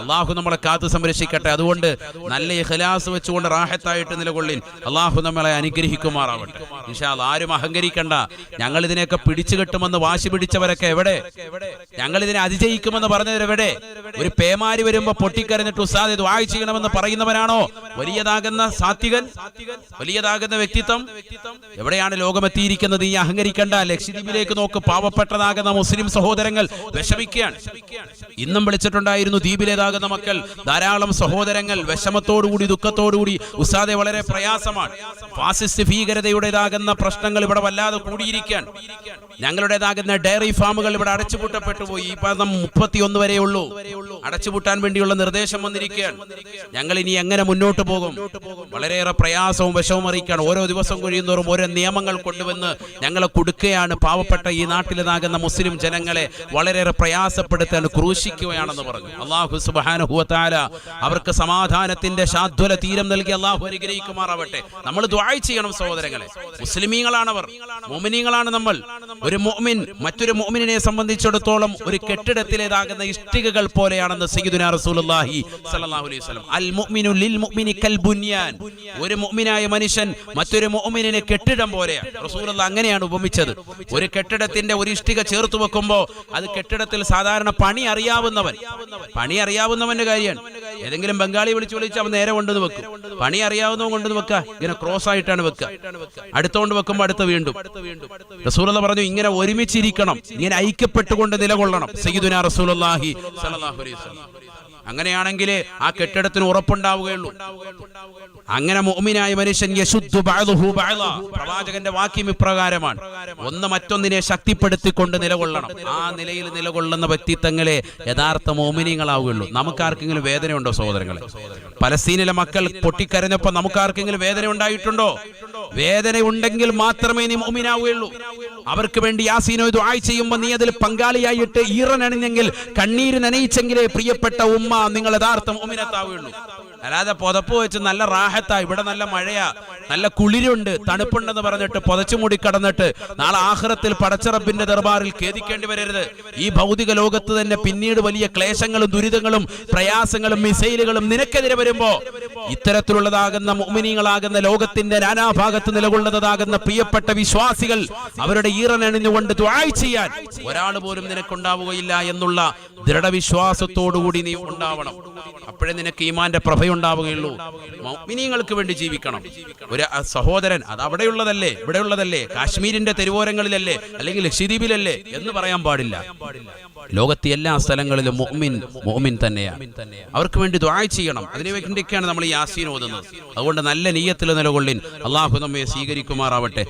Speaker 1: അള്ളാഹു നമ്മളെ കാത്തു സംരക്ഷിക്കട്ടെ. അതുകൊണ്ട് നല്ല ഇഖലാസ് വെച്ചുകൊണ്ട് റാഹത്തായിട്ട് നിലകൊള്ളിൻ. അള്ളാഹു നമ്മളെ അനുഗ്രഹിക്കുമാറാവട്ടെ. ഇൻഷാൽ ആരും അഹങ്കരിക്കണ്ട. ഞങ്ങൾ ഇതിനെയൊക്കെ പിടിച്ചു കെട്ടുമെന്ന് വാശി പിടിച്ചവരൊക്കെ എവിടെ? ഞങ്ങൾ ഇതിനെ അതിജയിക്കുമെന്ന് പറഞ്ഞവരെവിടെ? ഒരു പേമാരി വരുമ്പോ പൊട്ടിക്കരഞ്ഞിട്ട് ഉസ്താദ് ഇത് വായിച്ചിക്കണമെന്ന് പറയുന്നവനാണോ? വലിയതാകുന്ന സാത്വികൻ? വലിയതാകുന്ന വ്യക്തിത്വം? എവിടെയാണ് ലോകമെത്തിയിരിക്കുന്നത്? ഈ അഹങ്കരിക്കേണ്ട ലക്ഷദ്വീപിലേക്ക് നോക്ക്. പാവപ്പെട്ടതാകുന്ന മുസ്ലിം സഹോദരങ്ങൾ വിഷമിക്കുകയാണ്. ഇന്നും വിളിച്ചിട്ടുണ്ടായിരുന്നു ദ്വീപിലേതാകുന്ന മക്കൾ. ധാരാളം സഹോദരങ്ങൾ വിഷമത്തോടുകൂടി ദുഃഖത്തോടുകൂടി ഉസ്താദെ വളരെ പ്രയാസമാണ്. ഫാസിസ്റ്റ് ഭീകരതയുടേതാകുന്ന പ്രശ്നങ്ങൾ ഇവിടെ വല്ലാതെ കൂടിയിരിക്കുകയാണ്. ഞങ്ങളുടേതാകുന്ന ഡയറി ഫാമുകൾ ഇവിടെ അടച്ചുപൂട്ടപ്പെട്ടു പോയി. ഈ പദം മുപ്പത്തിയൊന്ന് വരെ ഉള്ളൂ. അടച്ചുപൂട്ടാൻ വേണ്ടിയുള്ള നിർദ്ദേശം വന്നിരിക്കുകയാണ്. ഞങ്ങൾ ഇനി എങ്ങനെ മുന്നോട്ട് പോകും? വളരെയേറെ പ്രയാസവും വിഷവും അറിയിക്കുകയാണ്. ഓരോ ദിവസം കഴിയുന്നോറും ഓരോ നിയമങ്ങൾ കൊണ്ടുവന്ന് ഞങ്ങളെ കൊടുക്കുകയാണ്. പാവപ്പെട്ട ഈ നാട്ടിലേതാകുന്ന മുസ്ലിം ജനങ്ങളെ വളരെയേറെ പ്രയാസപ്പെടുത്താൻ ക്രൂശിക്കുകയാണെന്ന് പറഞ്ഞു. അള്ളാഹു സുബാനുഹുവത്താല അവർക്ക് സമാധാനത്തിന്റെ ശാദ്വല തീരം നൽകി അള്ളാഹു അനുഗ്രഹിക്കുമാറാവട്ടെ. നമ്മൾ ദ്വായ് ചെയ്യണം സഹോദരങ്ങളെ. മുസ്ലിമീങ്ങളാണ് അവർ മോമിനീങ്ങളാണ് നമ്മൾ. ഒരു മോമിൻ മറ്റൊരു മോമിനെ സംബന്ധിച്ചിടത്തോളം ഒരു കെട്ടിടത്തിലേതാകുന്ന ഇഷ്ടികകൾ പോലെയാണെന്ന് സയ്യിദുനാ റസൂലുള്ളാഹി സ്വല്ലല്ലാഹു അലൈഹി വസല്ലം. അൽ മുഅ്മിനു ലിൽ മുഅ്മിനി കൽ ബുനിയാൻ. ഒരു മുഅ്മിനായ മനുഷ്യൻ മറ്റൊരു മുഅ്മിനെ കെട്ടിടം പോലെയാണ് റസൂലുള്ള അങ്ങനെയാണ് ഉപമിച്ചത്. ഒരു കെട്ടിടത്തിന്റെ ഒരു ഇഷ്ടിക ചേർത്ത് വെക്കുമ്പോൾ അത് കെട്ടിടത്തിൽ സാധാരണ പണി അറിയാവുന്നവൻ പണി അറിയാവുന്നവന്റെ കാര്യമാണ്. ഏതെങ്കിലും ബംഗാളി വിളിച്ചു വിളിച്ച് അവൻ നേരെ കൊണ്ടുവന്ന് വെക്കും. പണി അറിയാവുന്നവൻ കൊണ്ടുവന്ന് വെക്കുക ഇങ്ങനെ ക്രോസ് ആയിട്ടാണ് വെക്കുക അടുത്തോണ്ട് വെക്കുമ്പോൾ അടുത്ത് വീണ്ടും. റസൂലുള്ള പറഞ്ഞു ഇങ്ങനെ ഒരുമിച്ചിരിക്കണം. ഇങ്ങനെ ഐക്യപ്പെട്ടുകൊണ്ട് നിലകൊള്ളണം. സയ്യിദുനാ റസൂലുള്ളാഹി സ്വല്ലല്ലാഹു അലൈഹി വസല്ലം. അങ്ങനെയാണെങ്കിൽ ആ കെട്ടിടത്തിന് ഉറപ്പുണ്ടാവുകയുള്ളൂ. അങ്ങനെ മോമിനായ മനുഷ്യൻ. പ്രവാചകന്റെ വാക്യം ഇപ്രകാരമാണ്. ഒന്ന് മറ്റൊന്നിനെ ശക്തിപ്പെടുത്തിക്കൊണ്ട് നിലകൊള്ളണം. ആ നിലയിൽ നിലകൊള്ളുന്ന വ്യക്തിത്വങ്ങളെ യഥാർത്ഥ മോമിനിയങ്ങളാവുകയുള്ളൂ നമുക്കാർക്കെങ്കിലും വേദനയുണ്ടോ സഹോദരങ്ങളെ? പലസ്തീനിലെ മക്കൾ പൊട്ടിക്കരഞ്ഞപ്പോ നമുക്കാർക്കെങ്കിലും വേദന ഉണ്ടായിട്ടുണ്ടോ? വേദന ഉണ്ടെങ്കിൽ മാത്രമേ നീ മോമിനാവുകയുള്ളൂ അവർക്ക് വേണ്ടി യാസീനോ ഇത് ആയി ചെയ്യുമ്പോൾ നീ അതിൽ പങ്കാളിയായിട്ട് ഈറനണിഞ്ഞെങ്കിൽ കണ്ണീര് നനയിച്ചെങ്കിലേ പ്രിയപ്പെട്ട ഉമ്മ നിങ്ങൾ യഥാർത്ഥം മോമിനത്താവുകയുള്ളൂ അല്ലാതെ പുതപ്പ് വെച്ച് നല്ല റാഹത്താ. ഇവിടെ നല്ല മഴയാ. നല്ല കുളിരുണ്ട്. തണുപ്പുണ്ടെന്ന് പറഞ്ഞിട്ട് പുതച്ചു മൂടി കടന്നിട്ട് നാളെ ആഹ്റത്തിൽ പടച്ചറബിന്റെ ദർബാറിൽ ഖേദിക്കേണ്ടി വരരുത്. ഈ ഭൗതിക ലോകത്ത് തന്നെ പിന്നീട് വലിയ ക്ലേശങ്ങളും ദുരിതങ്ങളും പ്രയാസങ്ങളും മിസൈലുകളും നിനക്കെതിരെ വരുമ്പോ ഇത്തരത്തിലുള്ളതാകുന്ന മോമിനികളാകുന്ന ലോകത്തിന്റെ നാനാഭാഗത്ത് നിലകൊള്ളുന്നതാകുന്ന പ്രിയപ്പെട്ട വിശ്വാസികൾ അവരുടെ ഈറനണിഞ്ഞുകൊണ്ട് ദ്വായ് ചെയ്യാൻ ഒരാൾ പോലും നിനക്കുണ്ടാവുകയില്ല എന്നുള്ള ദൃഢവിശ്വാസത്തോടുകൂടി നീ ഉണ്ടാവണം. അപ്പോഴേ നിനക്ക് ഈമാന്റെ പ്രഭയുണ്ടാവുകയുള്ളൂ മൗമിനീങ്ങൾക്ക് വേണ്ടി ജീവിക്കണം. ഒരു സഹോദരൻ അത് അവിടെയുള്ളതല്ലേ? ഇവിടെയുള്ളതല്ലേ? കാശ്മീരിന്റെ തെരുവോരങ്ങളിലല്ലേ? അല്ലെങ്കിൽ ലക്ഷദ്വീപിലല്ലേ? എന്ന് പറയാൻ പാടില്ല. ലോകത്തെ എല്ലാ സ്ഥലങ്ങളിലും മൊഹ്മിൻ മൊഹ്മിൻ തന്നെയാണ് അവർക്ക് വേണ്ടി ദ്വായ് ചെയ്യണം. അതിനു വേണ്ടിയൊക്കെയാണ് നമ്മൾ ഈ യാസീൻ ഓതുന്നത്. അതുകൊണ്ട് നല്ല നീയത്തിൽ നിലകൊള്ളിൻ. അള്ളാഹു നമ്മെ സ്വീകരിക്കുമാറാവട്ടെ.